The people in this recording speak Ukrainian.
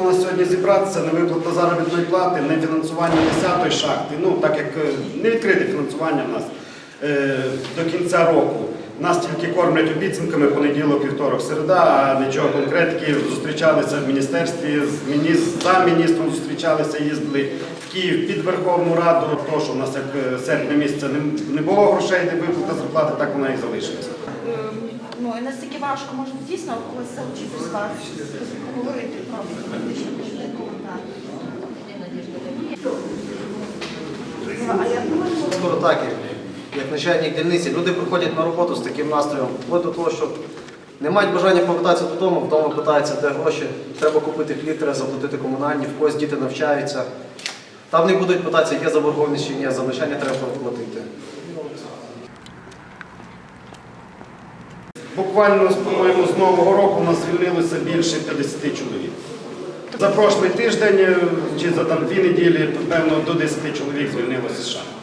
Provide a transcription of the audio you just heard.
Сьогодні зібратися не виплата заробітної плати, не фінансування 10-ї шахти. Ну так як е, не відкрите фінансування в нас е, до кінця року. Нас тільки кормлять обіцянками понеділок, вівторок, середа, а нічого конкретики. Зустрічалися в міністерстві з міністр, міністром зустрічалися, їздили в Київ під Верховну Раду. То, що в нас як е, серпня місяця не, не було грошей, де виплата зарплати, так вона і залишилася. Е, Ну і наскільки важко може дійсно когось залучити з вас, поговорити про Скоро так, як, начальник дільниці, люди приходять на роботу з таким настроєм, вплоть до того, що не мають бажання повертатися додому, вдома питаються, де гроші, треба купити хліб, треба заплатити комунальні, в когось діти навчаються. Там не будуть питатися, є заборгованість чи ні, за навчання треба платити. Буквально, по-моєму, з Нового року у нас звільнилося більше 50 чоловік. За прошлий тиждень е, чи за там дві неділі, певно, до 10 чоловік звільнилося з шахти.